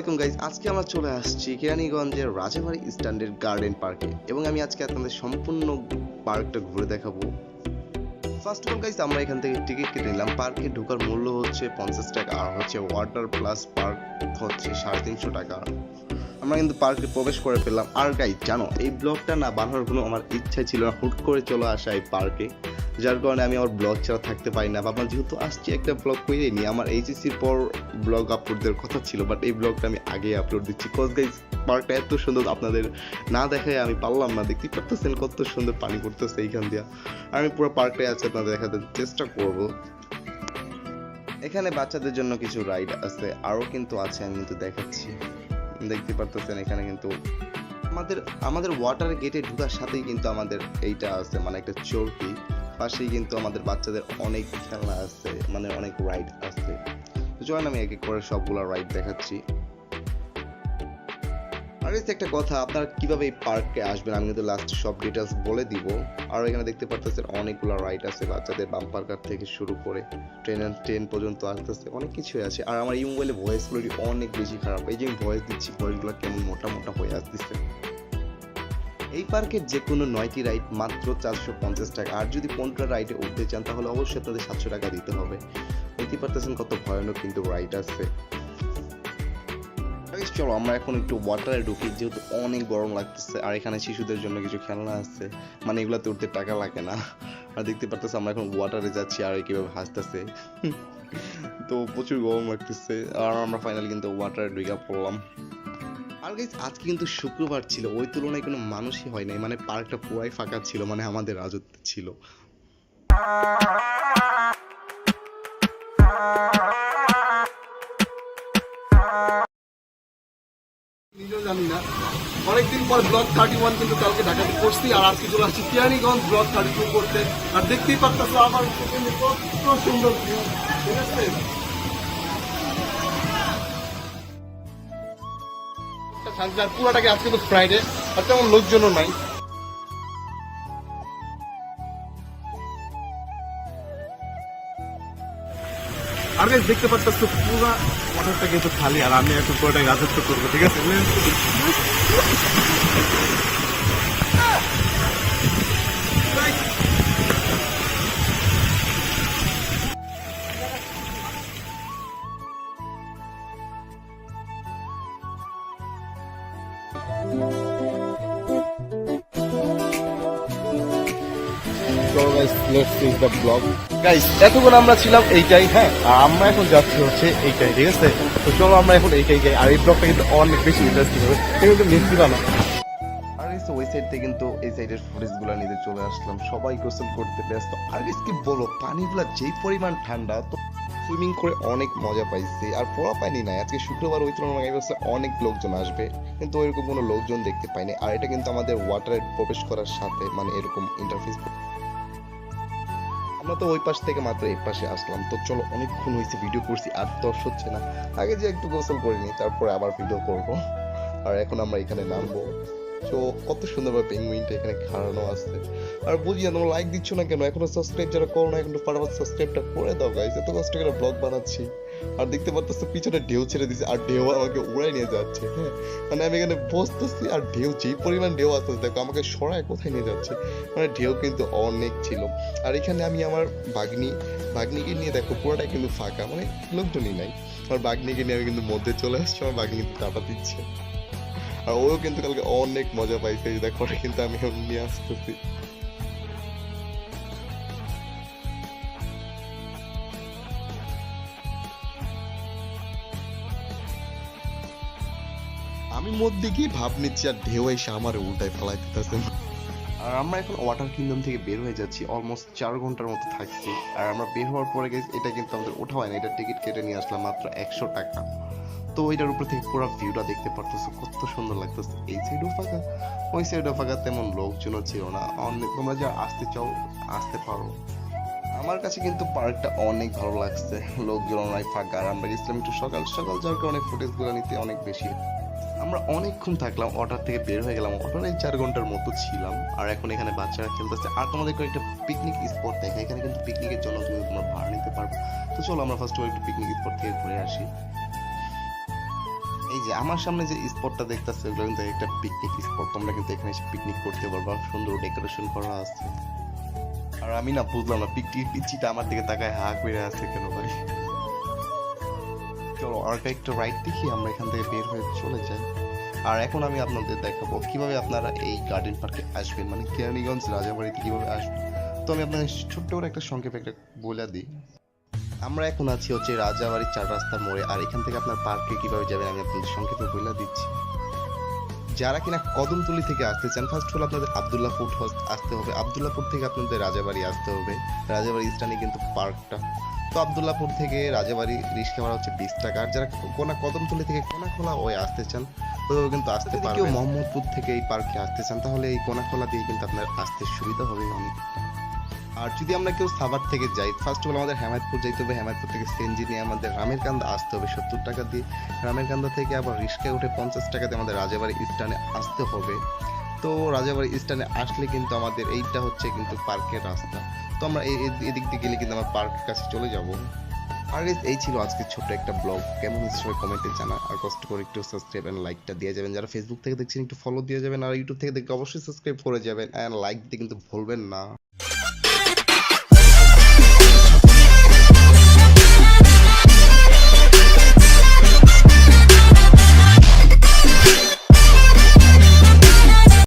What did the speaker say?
আলাইকুম গাইজ আজকে আমরা চলে আসছি কেরানীগঞ্জের রাজাবাড়ি স্ট্যান্ডার্ড গার্ডেন পার্কে এবং আমি আজকে আপনাদের সম্পূর্ণ পার্কটা ঘুরে দেখাবো। ফার্স্ট অফ অল গাইজ আমরা এখান থেকে টিকিট কেটে নিলাম। পার্কে ঢোকার মূল্য হচ্ছে পঞ্চাশ টাকা আর হচ্ছে ওয়াটার প্লাস পার্ক হচ্ছে সাড়ে তিনশো টাকা। আমরা কিন্তু পার্কে প্রবেশ করে ফেললাম আর গাইজ জানো, এই ব্লগটা না বানানোর কোনো আমার ইচ্ছা ছিল না। হুট করে চলে আসা এই পার্কে। যার কারণে আমি আমার ব্লগ ছাড়া থাকতে পারি না। ভাবলাম যেহেতু আসছি একটা ব্লগ করে নি আমার এইচএসির পর ব্লগ আপলোড দেওয়ার কথা ছিল বাট এই ব্লগটা আমি আগে আপলোড দিচ্ছি। কজ গাইজ পার্কটা এত সুন্দর, আপনাদের না দেখায় আমি পারলাম না। দেখতে পারতেছেন কত সুন্দর পানি পড়তেছে এইখান দিয়া। আমি পুরো পার্কটাই আছে আপনাদের দেখাতে চেষ্টা করব। এখানে বাচ্চাদের জন্য কিছু রাইড আছে আরও কিন্তু আছে, আমি কিন্তু দেখাচ্ছি। দেখতে পারতেছেন এখানে কিন্তু আমাদের আমাদের ওয়াটার গেটে ঢুকার সাথেই কিন্তু আমাদের এইটা আছে মানে একটা চরকি পাশেই কিন্তু আমাদের বাচ্চাদের অনেক খেলনা আছে মানে অনেক রাইড আছে। তো চলেন আমি এক করে সবগুলো রাইড দেখাচ্ছি। আর যে একটা কথা, আপনারা কীভাবে এই পার্কে আসবেন? আমি কিন্তু লাস্টে সব ডিটেলস বলে দিব। আর এখানে দেখতে পারতেছেন অনেকগুলো রাইড আছে বাচ্চাদের বাম্পার কার থেকে শুরু করে ট্রেন ট্রেন পর্যন্ত আসতেছে, অনেক কিছুই আছে। আর আমার এই মোবাইলে ভয়েস কোয়ালিটি অনেক বেশি খারাপ। এই যে আমি ভয়েস দিচ্ছি ভয়েসগুলো কেমন মোটা মোটা হয়ে আসতেছে। এই পার্কের যে কোনো নয়টি রাইড মাত্র চারশো পঞ্চাশ টাকা। আর যদি পনেরোটা রাইডে উঠতে চান, তাহলে অবশ্যই আপনাদের সাতশো টাকা দিতে হবে। দেখতে পারতেছেন কত ভয়ানক কিন্তু রাইড আছে চলো, আমরা এখন একটু ওয়াটারে ঢুকি, যেহেতু অনেক গরম লাগতেছে, আর এখানে শিশুদের জন্য কিছু খেলনা আছে। মানে এগুলাতে উঠতে টাকা লাগে না। আর দেখতে পারতেছে আমরা এখন ওয়াটারে যাচ্ছি, আর কীভাবে হাসতেছে। তো প্রচুর গরম লাগতেছে। আর আমরা ফাইনালি কিন্তু ওয়াটারে ঢুকে পড়লাম। আর গাইজ আজকে কিন্তু শুক্রবার ছিল। ওই তুলনায় কোনো মানুষই হয় নাই। মানে পার্কটা পুরাই ফাঁকা ছিল মানে আমাদের রাজত্ব ছিল। অনেকদিন পর ব্লক থার্টি ওয়ান কিন্তু কালকে ঢাকাতে করছি, আর আজকে চলে আসছি কেরানীগঞ্জ ব্লক থার্টি টু করতে। আর দেখতেই পারতেছো, আমার কত সুন্দর ভিউ ঠিক আছে? শান্তি আর পুরাটাকে আজকে তো ফ্রাইডে আর তেমন লোকজনও নাই। আর গাছ দেখতে পাচ্ছ পুরা মটরটা কিন্তু খালি, আর আমি এখন পুরোটাকে রাজত্ব করব, ঠিক আছে? গাইস এতক্ষণ আমরা ছিলাম এইটাই হ্যাঁ? আমরা এখন যাচ্ছি হচ্ছে এইটাই, ঠিক আছে? তো চলো আমরা এখন এইটাই যাই আর এই ব্লগটা কিন্তু অনেক বেশি ইন্টারেস্টিং হবে। কিন্তু মিস দিবা না ওই সাইড থেকে কিন্তু এই সাইডের ফুটেজগুলো নিতে চলে আসলাম। সবাই গোসল করতে ব্যস্ত। আর কি বলো পানিগুলো যেই পরিমাণ ঠান্ডা, তো সুইমিং করে অনেক মজা পাইছি। আর পড়া পাইনি না আজকে শুক্রবার ওই তুলনায় অনেক লোকজন আসবে। কিন্তু ওইরকম কোনো লোকজন দেখতে পাইনি। আর এটা কিন্তু আমাদের ওয়াটারে প্রবেশ করার সাথে মানে এরকম ইন্টারফেস তো ওই পাশ থেকে মাত্র এই পাশে আসলাম। তো চলো, অনেকক্ষণ হয়েছে ভিডিও করছি, আর দশ হচ্ছে না। আগে যে একটু গোসল করে নিই, তারপরে আবার ভিডিও করব। আর এখন আমরা এখানে নামবো। তো কত সুন্দরভাবে পেঙ্গুইনটা এখানে খাড়ানো আছে। আর বুঝি না, তোমরা লাইক দিচ্ছ না কেন? এখনও সাবস্ক্রাইব যারা করো না, এখন ফটাফট সাবস্ক্রাইবটা করে দাও গাইজ এত কষ্ট করে ব্লগ বানাচ্ছি। আর দেখতে পারতেছ পিছনে ঢেউ ছেড়ে দিছে, আর ঢেউ আমাকে উড়াই নিয়ে যাচ্ছে হ্যাঁ? মানে আমি এখানে বসতেছি, আর ঢেউ, যেই পরিমাণ ঢেউ আসতেছে দেখো, আমাকে সরায় কোথায় নিয়ে যাচ্ছে? মানে ঢেউ কিন্তু অনেক ছিল। আর এখানে আমি আমার বাগনি বাগনিকে নিয়ে দেখো, পুরোটাই কিন্তু ফাঁকা মানে লোকজনই নাই। আমার বাগনিকে নিয়ে আমি কিন্তু মধ্যে চলে আসছি, আমার বাগনি কিন্তু টাটা দিচ্ছে। আর ওও কিন্তু কালকে অনেক মজা পাইছে দেখো কিন্তু আমি নিয়ে আসতেছি। মধ্যে গিয়ে ভাব নিচ্ছি আর ঢেউ এসে আমার উল্টায় ফেলাই দিতেছে। আর আমরা এখন ওয়াটার কিংডম থেকে বের হয়ে যাচ্ছি অলমোস্ট চার ঘণ্টার মতো থাকছি। আর আমরা বের হওয়ার পরে গেছি এটা কিন্তু আমাদের ওঠা হয় না, এটা টিকিট কেটে নিয়ে আসলাম মাত্র একশো টাকা। তো ওইটার উপর থেকে পুরো ভিউটা দেখতে পারতেছো, কত সুন্দর লাগতেছে। এই সাইডও ফাঁকা, ওই সাইডও ফাঁকা, তেমন লোকজনও ছিল না। অনেক তোমরা যা আসতে চাও, আসতে পারো। আমার কাছে কিন্তু পার্কটা অনেক ভালো লাগছে, লোকজন অনেক ফাঁকা। আর আমরা গেছিলাম একটু সকাল সকাল, যার কারণে ফুটেজগুলো নিতে অনেক বেশি আমরা অনেকক্ষণ থাকলাম অর্ডার থেকে বের হয়ে গেলাম এই চার ঘণ্টার মতো ছিলাম। আর এখন এখানে বাচ্চারা খেলতেছে। আর তোমাদেরকে একটা পিকনিক স্পট দেখে, এখানে কিন্তু পিকনিকের জন্য তুমি তোমরা ভাড়া নিতে পারবে। তো চলো আমরা ফার্স্ট একটু পিকনিক স্পট থেকে ঘুরে আসি। এই যে আমার সামনে যে স্পটটা দেখতেছে ওগুলো কিন্তু একটা পিকনিক স্পট তোমরা কিন্তু এখানে এসে পিকনিক করতে পারবা। সুন্দর ডেকোরেশন করা আছে। আর আমি না বুঝলাম না পিকনিক পিচ্ছিটা আমার দিকে তাকায় হা করে আছে কেন ভাই? চলো আর একটু রাইট দেখি, আমরা এখান থেকে বের হয়ে চলে যাই। আর এখন আমি আপনাদের দেখাবো কীভাবে আপনারা এই গার্ডেন পার্কে আসবেন মানে কেরানীগঞ্জ রাজাবাড়িতে কীভাবে আসবেন। তো আমি আপনাদের ছোট্ট করে একটা সংক্ষেপে একটা বলে দিই। আমরা এখন আছি হচ্ছে রাজাবাড়ির চার রাস্তার মোড়ে, আর এখান থেকে আপনার পার্কে কীভাবে যাবেন আমি আপনাদের সংক্ষেপে বলে দিচ্ছি। যারা কিনা কদমতলি থেকে আসতে চান ফার্স্ট হলো আপনাদের আবদুল্লাপুর আসতে হবে। আবদুল্লাপুর থেকে আপনাদের রাজাবাড়ি আসতে হবে। রাজাবাড়ি স্থানে কিন্তু পার্কটা তো আবদুল্লাপুর থেকে রাজাবাড়ি রিক্সা ভাড়া হচ্ছে বিশ টাকা। আর যারা কোনা কদমতলি থেকে কোনাখোলা ওই আসতে চান তো কিন্তু আসতে পারবে কেউ মোহাম্মদপুর থেকে এই পার্কে আসতে চান তাহলে এই কোনাখোলা দিয়ে কিন্তু আপনার আসতে সুবিধা হবে। অনেক আর যদি আমরা কেউ সাভার থেকে যাই ফার্স্ট অফ অল আমাদের হেমায়তপুর যাইতে হবে। হেমায়তপুর থেকে সেনজি নিয়ে আমাদের রামের কান্দা আসতে হবে সত্তর টাকা দিয়ে। রামের কান্দা থেকে আবার রিক্সায় উঠে পঞ্চাশ টাকা দিয়ে আমাদের রাজাবাড়ি স্ট্যান্ডে আসতে হবে। তো রাজাবাড়ি স্ট্যান্ডে আসলে কিন্তু আমাদের এইটা হচ্ছে কিন্তু পার্কের রাস্তা। তো আমরা এদিক দিয়ে গেলে কিন্তু আমরা পার্কের কাছে চলে যাব। আর এই ছিল আজকে ছোট্ট একটা ব্লগ কেমন সবাই কমেন্টে জানা আর কষ্ট করে একটু সাবস্ক্রাইব অ্যান্ড লাইকটা দিয়ে যাবেন। যারা ফেসবুক থেকে দেখছেন, একটু ফলো দিয়ে যাবেন। আর ইউটিউব থেকে দেখে অবশ্যই সাবস্ক্রাইব করে যাবেন। অ্যান্ড লাইক দিতে কিন্তু ভুলবেন না।